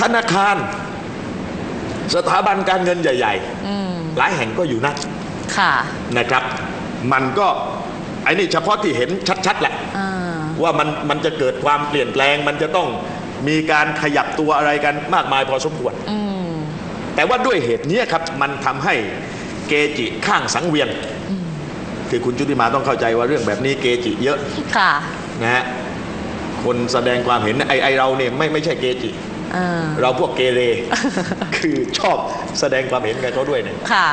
ธนาคาร สถาบันการเงินใหญ่อืมๆหลายแห่งก็อยู่นั่นค่ะนะครับ มันก็ไอ้นี่เฉพาะที่เห็นชัดๆแหละอ่าว่ามันมันจะเกิดความเปลี่ยนแปลง มันจะต้องมีการขยับตัวอะไรกันมากมายพอสมควรอืมแต่ว่าด้วยเหตุเนี้ยครับ มันทำให้เกจิข้างสังเวียนคือคุณจุติมาต้องเข้าใจว่าเรื่องแบบนี้เกจิเยอะ ค่ะ นะฮะ คนแสดงความเห็นไอไอเราเนี่ยไม่ไม่ใช่เกจิอ่า เราพวกเกเร คือชอบแสดงความเห็นกับเขาด้วยเนี่ยค่ะ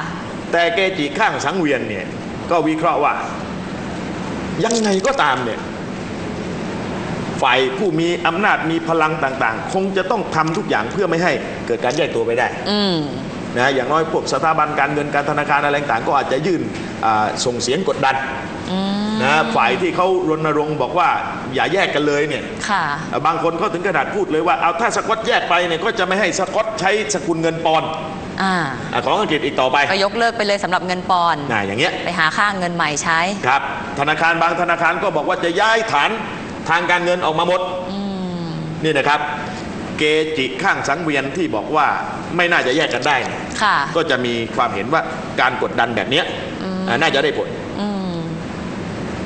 แต่เกจิข้างสังเวียนเนี่ย ก็วิเคราะห์ว่า ยังไงก็ตามเนี่ย ฝ่ายผู้มีอำนาจมีพลังต่างๆ คงจะต้องทำทุกอย่างเพื่อไม่ให้เกิดการแยกตัวไปได้อืมนะอย่างน้อยพวกสถาบันการเงินการธนาคารอะไรต่างๆก็อาจจะยื่นอ่าส่งเสียงกดดันอืม นะฝ่ายที่เขารณรงค์บอกว่าอย่าแยกกันเลยเนี่ยค่ะ บางคนเขาถึงขนาดพูดเลยว่าเอาถ้าสกอตแยกไปเนี่ยก็จะไม่ให้สกอตใช้สกุลเงินปอนด์อ่าอะของอังกฤษอีกต่อไปก็ยกเลิกไปเลยสำหรับเงินปอนด์นะอย่างเงี้ยไปหาค่าเงินใหม่ใช้ ครับ ธนาคารบางธนาคารก็บอกว่าจะย้ายฐานทางการเงินออกมาหมด อืม นี่นะครับ เกจิข้างสังเวียนที่บอกว่าไม่น่าจะแยกกันได้เนี่ยค่ะ ก็จะมีความเห็นว่าการกดดันแบบเนี้ยอืม อ่าน่าจะได้ผลอืม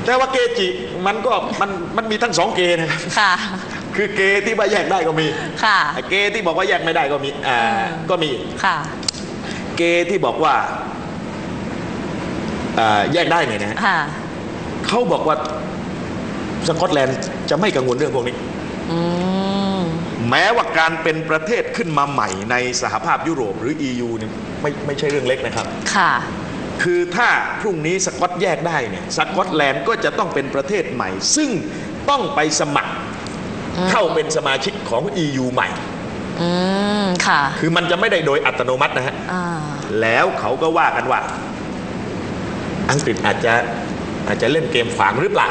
แต่ว่าเกจิมันก็มันมันมีทั้งสองเกนะครับค่ะ คือเกที่ว่าแยกได้ก็มีค่ะเกที่บอกว่าแยกไม่ได้ก็มีอ่าอืมก็มีค่ะ เกที่บอกว่าอ่าแยกได้เนี่ยนะฮะค่ะเขาบอกว่าสกอตแลนด์จะไม่กังวลเรื่องพวกนี้อืมแม้ว่าการเป็นประเทศขึ้นมาใหม่ในสหภาพยุโรปหรือ EU เนี่ยไม่ไม่ใช่เรื่องเล็กนะครับ ค่ะ คือถ้าพรุ่งนี้สกอตแยกได้เนี่ยสกอตแลนด์ก็จะต้องเป็นประเทศใหม่ ซึ่งต้องไปสมัครอืมเข้าเป็นสมาชิกของ EU ใหม่อืมค่ะ คือมันจะไม่ได้โดยอัตโนมัตินะฮะอ่าแล้วเขาก็ว่ากันว่า อังกฤษอาจจะอาจจะเล่นเกมขวางหรือเปล่า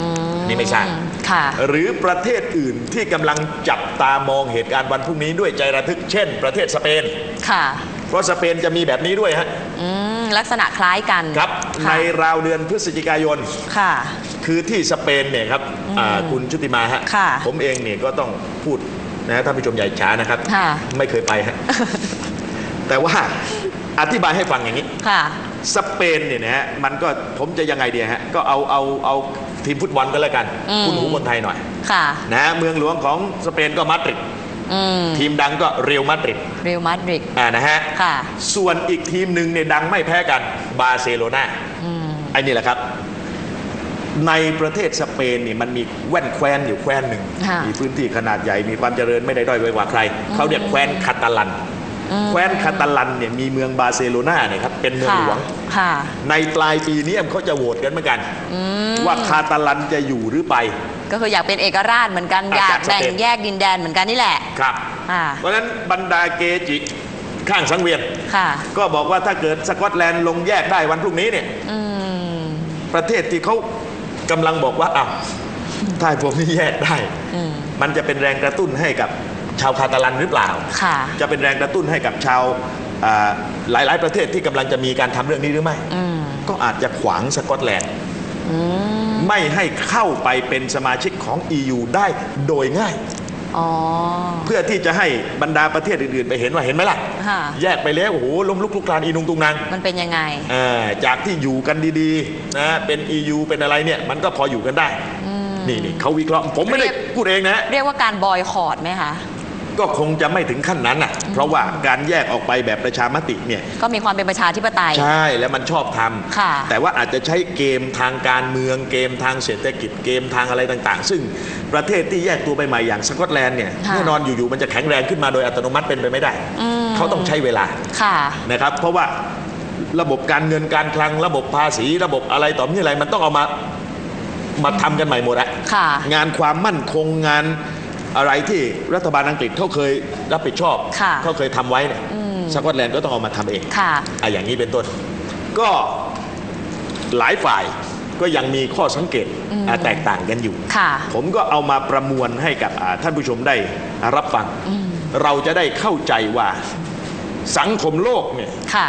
อืมนี่ไม่ใช่ค่ะ หรือประเทศอื่นที่กำลังจับตามองเหตุการณ์วันพรุ่งนี้ด้วยใจระทึกเช่น ประเทศสเปนค่ะ เพราะสเปนจะมีแบบนี้ด้วยฮะอืม ลักษณะคล้ายกันครับค่ะในราวเดือนพฤศจิกายน ค่ะ คือที่สเปนเนี่ยครับอ่าคุณชุติมาฮะค่ะผมเองเนี่ยก็ต้องพูดนะท่านผู้ชมใหญ่ช้านะครับ ค่ะ ไม่เคยไปฮะ แต่ว่าอธิบายให้ฟังอย่างนี้ ค่ะ สเปนเนี่ยนะฮะมันก็ผมจะยังไงดีฮะก็เอาเอาเอาทีมฟุตบอลก็แล้วกัน อืม คุณหูคนไทยหน่อยค่ะ นะฮะเมืองหลวงของสเปนก็มาดริด อืมทีมดังก็เรอัลมาดริดเรอัลมาดริดอ่านะฮะค่ะส่วนอีกทีมหนึ่งเนี่ยดังไม่แพ้กันบาร์เซโลนาอืมไอ้นี่แหละครับ ในประเทศสเปนนี่มันมีแว่นแคว้นอยู่แคว้นหนึ่ง ค่ะมีพื้นที่ขนาดใหญ่มีความเจริญไม่ได้ด้อยไปกว่าใคร เขาเรียกแคว้นคาตาลันอืม แคว้นคาตาลันเนี่ยมีเมืองบาร์เซโลนาเนี่ยครับเป็นเมืองค่ะหลวงค่ะในปลายปีนี้เขาจะโหวตกันเหมือนกันอืมว่าคาตาลันจะอยู่หรือไป ก็คืออยากเป็นเอกราชเหมือนกันอะอยากจากสเปนแบ่งแยกดินแดนเหมือนกันนี่แหละครับค่ะเพราะฉะนั้นบรรดาเกจิข้างสังเวียนค่ะก็บอกว่าถ้าเกิดสกอตแลนด์ลงแยกได้วันพรุ่งนี้เนี่ยอืมประเทศที่เขากำลังบอกว่าอ้าวถ้าผมนี่แยกได้อืมมันจะเป็นแรงกระตุ้นให้กับ ชาวคาตาลันหรือเปล่า ค่ะ จะเป็นแรงกระตุ้นให้กับชาวอ่าหลาย ๆ ประเทศที่กำลังจะมีการทำเรื่องนี้หรือไม่ อืมก็อาจจะขวางสกอตแลนด์ อืมไม่ให้เข้าไปเป็นสมาชิกของ EU ได้โดยง่าย อ๋อ เพื่อที่จะให้บรรดาประเทศอื่น ๆ ไปเห็นว่าเห็นไหมล่ะ ค่ะ แยกไปแล้วโอ้โหล้มลุกคลุกคลานอีนุงตุงนางมันเป็นยังไงอ่าจากที่อยู่กันดีๆนะเป็น EU เป็นอะไรเนี่ย มันก็พออยู่กันได้อืมนี่นี่เขาวิเคราะห์ผมไม่ได้เรียก พูดเองนะ เรียกว่าการบอยคอรดไหมคะ ก็คงจะไม่ถึงขั้นนั้นอะเพราะว่าการแยกออกไปแบบประชามติเนี่ยก็มีความเป็นประชาธิปไตย ใช่แล้วมันชอบทำค่ะแต่ว่าอาจจะใช้เกมทางการเมืองเกมทางเศรษฐกิจเกมทางอะไรต่างๆ ซึ่งประเทศที่แยกตัวไปใหม่อย่างสกอตแลนด์เนี่ยค่ะ แน่นอนอยู่ๆมันจะแข็งแรงขึ้นมาโดยอัตโนมัติเป็นไปไม่ได้ อืมเขาต้องใช้เวลา ค่ะ นะครับเพราะว่าระบบการเงินการคลัง ระบบภาษีระบบอะไรต่อมีอะไรมันต้องเอามามาทำกันใหม่หมดอะค่ะ งานความมั่นคงงาน อะไรที่รัฐบาลอังกฤษเขาเคยรับผิดชอบค่ะเขาเคยทำไว้เนี่ยอืม สกอตแลนด์ก็ต้องเอามาทำเอง ค่ะ อะอย่างนี้เป็นต้น ก็หลายฝ่ายก็ยังมีข้อสังเกตอืม อะแตกต่างกันอยู่ ค่ะ ผมก็เอามาประมวลให้กับอ่าท่านผู้ชมได้รับฟัง อืม เราจะได้เข้าใจว่าสังคมโลกเนี่ยค่ะ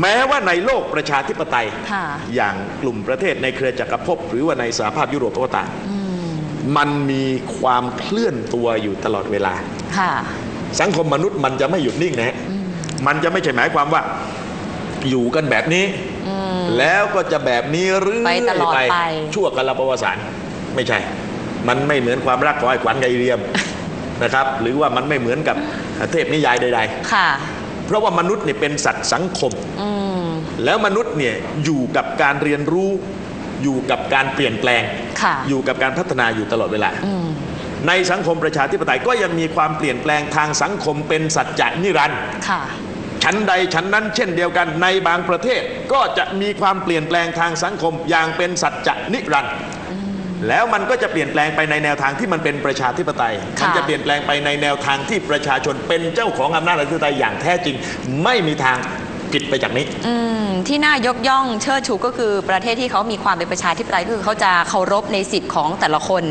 แม้ว่าในโลกประชาธิปไตย ค่ะ อย่างกลุ่มประเทศในเครือจักรภพหรือว่าในสหภาพยุโรปก็ตามอืม มันมีความเคลื่อนตัวอยู่ตลอดเวลาค่ะสังคมมนุษย์มันจะไม่หยุดนิ่งนะฮะมันจะไม่ใช่หมายความว่าอยู่กันแบบนี้อืมแล้วก็จะแบบนี้เรื่อยไปตลอดไป ชั่วกันละประวัติศาสตร์ไม่ใช่ มันไม่เหมือนความรักของไอ้ขวัญไกบไอ้เรียมนะครับ หรือว่ามันไม่เหมือนกับเทพนิยายใดค่ะๆเพราะว่ามนุษย์เนี่ยเป็นสัตว์สังคมอืมแล้วมนุษย์เนี่ยอยู่กับการเรียนรู้อยู่กับการเปลี่ยนแปลงค่ะ อยู่กับการพัฒนาอยู่ตลอดเวลาอืมในสังคมประชาธิปไตยก็ยังมีความเปลี่ยนแปลงทางสังคมเป็นสัจจะนิรันดร์ค่ะชั้นใดชั้นนั้นเช่นเดียวกันในบางประเทศก็จะมีความเปลี่ยนแปลงทางสังคมอย่างเป็นสัจจะนิรันดร์แล้วมันก็จะเปลี่ยนแปลงไปในแนวทางที่มันเป็นประชาธิปไตยค่ะมัจะเปลี่ยนแปลงไปในแนวทางที่ประชาชนเป็นเจ้าของอำนาจอธิปไตยอย่างแท้จริง ไม่มีทาง ผิดไปจากนี้ อืมที่น่ายกย่องเชิดชูก็คือประเทศที่เขามีความเป็นประชาธิปไตยก็คือเขาจะเคารพในสิทธิ์ของแต่ละคน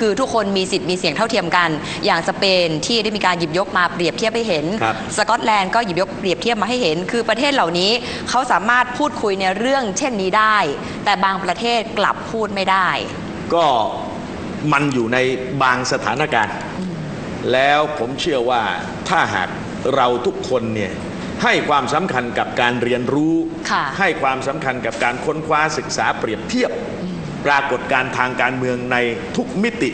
คือทุกคนมีสิทธิ์มีเสียงเท่าเทียมกัน อย่างสเปนที่ได้มีการหยิบยกมาเปรียบเทียบให้เห็น ครับ สกอตแลนด์ก็หยิบยกเปรียบเทียบมาให้เห็น คือประเทศเหล่านี้เขาสามารถพูดคุยในเรื่องเช่นนี้ได้ แต่บางประเทศกลับพูดไม่ได้ ก็มันอยู่ในบางสถานการณ์ แล้วผมเชื่อว่าถ้าหากเราทุกคนเนี่ย ให้ความสำคัญกับการเรียนรู้ค่ะให้ความสำคัญกับการค้นคว้าศึกษาเปรียบเทียบ ปรากฏการณ์ทางการเมืองในทุกมิติ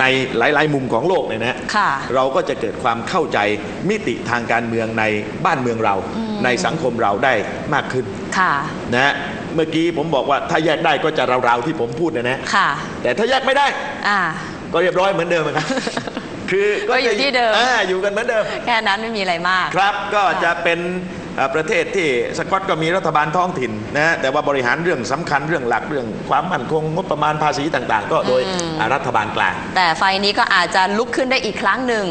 ในหลาย ๆ มุมของโลกเนี่ยนะฮะค่ะเราก็จะเกิดความเข้าใจมิติทางการเมืองในบ้านเมืองเรา ในสังคมเราได้มากขึ้นค่ะนะฮะเมื่อกี้ผมบอกว่าถ้าแยกได้ก็จะราว ๆ ที่ผมพูดนะนะค่ะแต่ถ้าแยกไม่ได้อ่าก็เรียบร้อยเหมือนเดิมครับ คือก็อยู่ที่เดิมอ่าอยู่กันเหมือนเดิม แค่นั้นไม่มีอะไรมาก ครับก็จะเป็นเอ่อประเทศที่สกอตก็มีรัฐบาลท้องถิ่นนะฮะแต่ว่าบริหารเรื่องสำคัญเรื่องหลักเรื่องความมั่นคงงบประมาณภาษีต่างๆ ก็โดยอืมอ่ารัฐบาลกลาง แต่ไฟนี้ก็อาจจะลุกขึ้นได้อีกครั้งหนึ่ง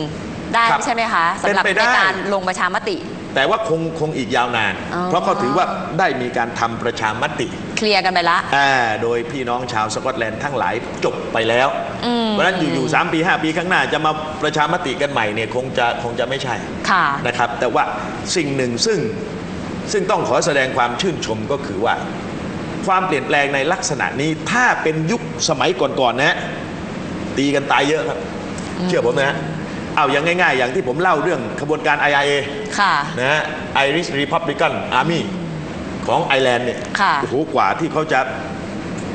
ได้ครับใช่ไหมคะสำหรับเป็นไปในได้การลงประชามติ แต่ว่าคงคงอีกยาวนาน อ๋อ เพราะเขาถือว่าได้มีการทำประชามติเคลียร์กันไปละ อ่าโดยพี่น้องชาวสกอตแลนด์ทั้งหลายจบไปแล้ว อืม เพราะฉะนั้นอยู่ๆสามปี5ปีข้างหน้าจะมาประชามติกันใหม่เนี่ยคงจะคงจะไม่ใช่ ค่ะ นะครับแต่ว่าสิ่งหนึ่งซึ่งซึ่งต้องขอแสดงความชื่นชมก็คือว่า ความเปลี่ยนแปลงในลักษณะนี้ถ้าเป็นยุคสมัยก่อนๆนะฮะตีกันตายเยอะครับ เชื่อผมนะฮะ เอาอย่างง่าย ๆ อย่างที่ผมเล่าเรื่องขบวนการ IRA ค่ะ นะฮะ Irish Republican Army ของไอร์แลนด์เนี่ยค่ะ โอ้โหกว่าที่เขาจะ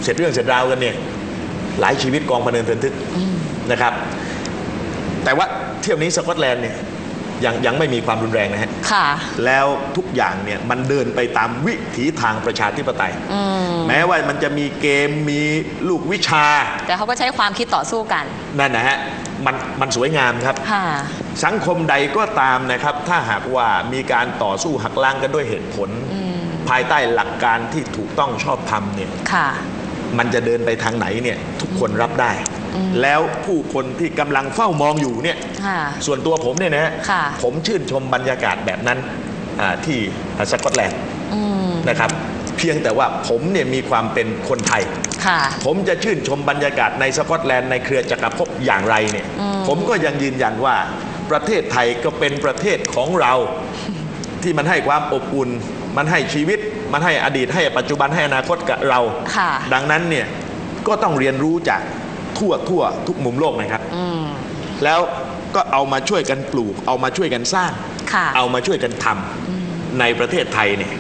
เสร็จเรื่องเสร็จราวกันเนี่ย หลายชีวิตกองพะเนินเทินทึกนะครับ แต่ว่าเที่ยวนี้สกอตแลนด์เนี่ย ยังยังไม่มีความรุนแรงนะฮะค่ะ แล้วทุกอย่างเนี่ยมันเดินไปตามวิถีทางประชาธิปไตย อืมแม้ว่ามันจะมีเกมมีลูกวิชา แต่เขาก็ใช้ความคิดต่อสู้กัน นั่นนะฮะมันมันสวยงามครับ ค่ะ สังคมใดก็ตามนะครับ ถ้าหากว่ามีการต่อสู้หักล้างกันด้วยเหตุผล อืม ภายใต้หลักการที่ถูกต้องชอบธรรมเนี่ย ค่ะ มันจะเดินไปทางไหนเนี่ยทุกคนรับได้อืม แล้วผู้คนที่กำลังเฝ้ามองอยู่เนี่ย ค่ะ ส่วนตัวผมเนี่ยนะฮะค่ะ ผมชื่นชมบรรยากาศแบบนั้นอ่าที่สกอตแลนด์อืมนะครับ เพียงแต่ว่าผมเนี่ยมีความเป็นคนไทย ค่ะ ผมจะชื่นชมบรรยากาศในสกอตแลนด์ในเครือจักรภพอย่างไรเนี่ย อืม ผมก็ยังยืนยันว่าประเทศไทยก็เป็นประเทศของเรา ที่มันให้ความอบอุ่น มันให้ชีวิต มันให้อดีตให้ปัจจุบันให้อนาคตกับเรา ค่ะ ดังนั้นเนี่ยก็ต้องเรียนรู้จาก ทั่วทั่วทุกมุมโลกนะครับอืมแล้วก็เอามาช่วยกันปลูก เอามาช่วยกันสร้างค่ะเอามาช่วยกันทำในประเทศไทยเนี่ย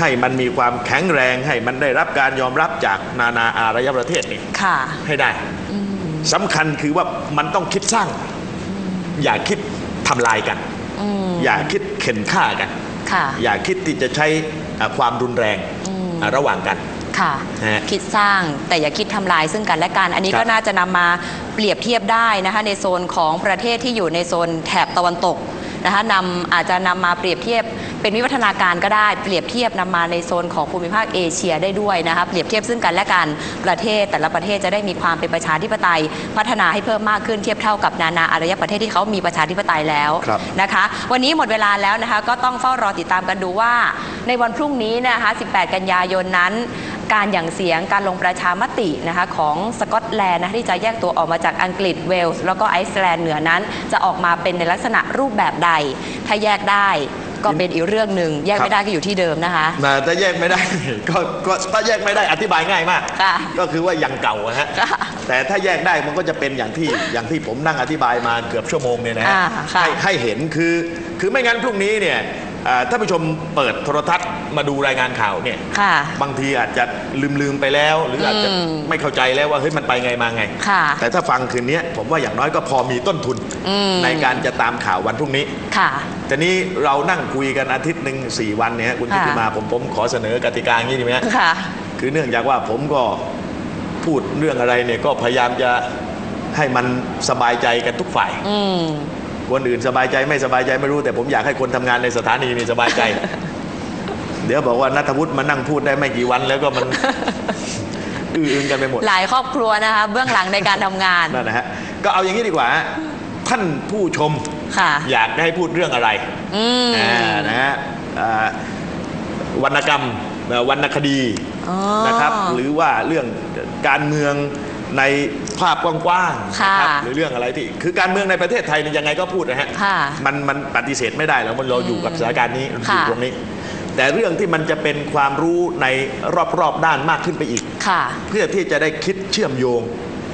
ให้มันมีความแข็งแรงให้มันได้รับการยอมรับจากนานาอารยประเทศเนี่ยค่ะให้ได้อืมสำคัญคือว่ามันต้องคิดสร้าง อย่าคิดทำลายกันอืมอย่าคิดเข็นฆ่ากันค่ะอย่าคิดที่จะใช้อ่าความรุนแรงอืมอ่าระหว่างกัน ค่ะฮะ คิดสร้างแต่อย่าคิดทำลายซึ่งกันและกัน อันนี้ครับก็น่าจะนำมาเปรียบเทียบได้นะคะในโซนของประเทศที่อยู่ในโซนแถบตะวันตกนะคะนำอาจจะนำมาเปรียบเทียบ เป็นวิวัฒนาการก็ได้ เปรียบเทียบนำมาในโซนของภูมิภาคเอเชียได้ด้วยนะคะเปรียบเทียบซึ่งกันและกันประเทศแต่ละประเทศจะได้มีความเป็นประชาธิปไตย พัฒนาให้เพิ่มมากขึ้นเทียบเท่ากับนานาอารยประเทศที่เขามีประชาธิปไตยแล้ว ครับ นะคะวันนี้หมดเวลาแล้วนะคะก็ต้องเฝ้ารอติดตามกันดูว่า ในวันพรุ่งนี้นะคะ 18 กันยายนนั้น การหยั่งเสียงการลงประชามตินะคะของสกอตแลนด์นะคะที่จะแยกตัวออกมาจากอังกฤษเวลส์แล้วก็ไอซ์แลนด์เหนือนั้น จะออกมาเป็นในลักษณะรูปแบบใด ถ้าแยกได้ก็เป็นอีกเรื่องหนึ่งแยกครับไม่ได้ก็อยู่ที่เดิมนะคะนะถ้าแยกไม่ได้ก็ก็ถ้าแยกไม่ได้อธิบายง่ายมากค่ะก็คือว่าอย่างเก่าอะฮะค่ะแต่ถ้าแยกได้มันก็จะเป็นอย่างที่อย่างที่ผมนั่งอธิบายมาเกือบชั่วโมงเนี่ยนะฮะอ่าค่ะให้ให้เห็นคือคือไม่งั้นพรุ่งนี้เนี่ย อ่าท่านผู้ชมเปิดโทรทัศน์มาดูรายงานข่าวเนี่ย ค่ะ บางทีอาจจะลืมลืมๆไปแล้ว หรืออาจจะอืมไม่เข้าใจแล้วว่าเฮ้ยมันไปไงมาไง ค่ะแต่ถ้าฟังคืนนี้ผมว่าอย่างน้อยก็พอมีต้นทุนอืม ในการจะตามข่าววันพรุ่งนี้ ค่ะแต่นี้เรานั่งคุยกันอาทิตย์หนึ่งสี่วันเนี่ยคุณค่ะ ทิติมาผมผมขอเสนอกติกาอย่างนี้ดีไหมฮะ ค่ะ คือเนื่องจากว่าผมก็พูดเรื่องอะไรเนี่ยก็พยายามจะให้มันสบายใจกันทุกฝ่าย อืม คนอื่นสบายใจไม่สบายใจไม่รู้ แต่ผมอยากให้คนทำงานในสถานีนี่สบายใจ เดี๋ยวบอกว่านัทวุฒิมานั่งพูดได้ไม่กี่วันแล้วก็มันอื้ออึงกันไปหมด หลายครอบครัวนะคะเบื้องหลังในการทำงานนั่นนะฮะก็เอาอย่างนี้ดีกว่าฮะท่านผู้ชมค่ะอยากให้พูดเรื่องอะไรอืมอ่านะฮะอ่าวรรณกรรมนะวรรณคดีอ๋อนะครับ หรือว่าเรื่องการเมือง ในภาพกว้างๆค่ะนะครับหรือเรื่องอะไรที่คือการเมืองในประเทศไทยเนี่ยยังไงก็พูดนะฮะค่ะมันมันปฏิเสธไม่ได้แล้วมันเราอยู่กับสถานการณ์นี้อยู่ค่ะตรงนี้ แต่เรื่องที่มันจะเป็นความรู้ในรอบๆด้านมากขึ้นไปอีก ค่ะ เพื่อที่จะได้คิดเชื่อมโยง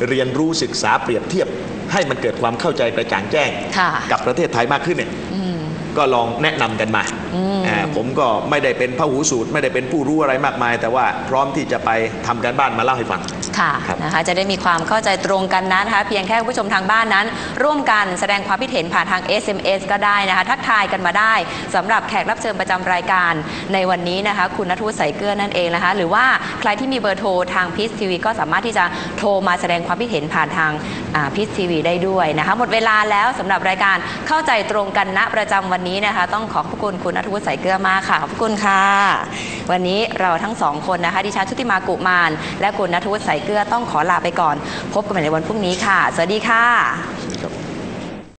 เรียนรู้ศึกษาเปรียบเทียบ ให้มันเกิดความเข้าใจกระจ่างแจ้ง ค่ะ กับประเทศไทยมากขึ้นเนี่ยอืม ก็ลองแนะนำกันมาอืม อ่าผมก็ไม่ได้เป็นพหูสูตร ไม่ได้เป็นผู้รู้อะไรมากมาย แต่ว่าพร้อมที่จะไปทำการบ้านมาเล่าให้ฟัง ค่ะครับ นะคะจะได้มีความเข้าใจตรงกันนะนะคะ เพียงแค่คุณผู้ชมทางบ้านนั้น ร่วมกันแสดงความคิดเห็นผ่านทาง SMS ก็ได้นะคะ ทักทายกันมาได้สำหรับแขกรับเชิญประจำรายการในวันนี้นะคะ คุณนัทวุฒิใสเกลือนั่นเองนะคะ หรือว่าใครที่มีเบอร์โทรทางพีซทีวีก็สามารถที่จะโทรมาแสดงความคิดเห็นผ่านทาง พีซทีวีได้ด้วยนะคะ หมดเวลาแล้วสำหรับรายการเข้าใจตรงกันณประจำวันนี้นะคะ ต้องขอบคุณคุณนัทวุฒิใสเกลือมากค่ะขอบคุณค่ะ วันนี้เราทั้งสองคนนะคะ ดิฉันชุติมากุมารและคุณนัทวุฒิใสเกลือต้องขอลาไปก่อน พบกันใหม่ในวันพรุ่งนี้ค่ะ สวัสดีค่ะครับ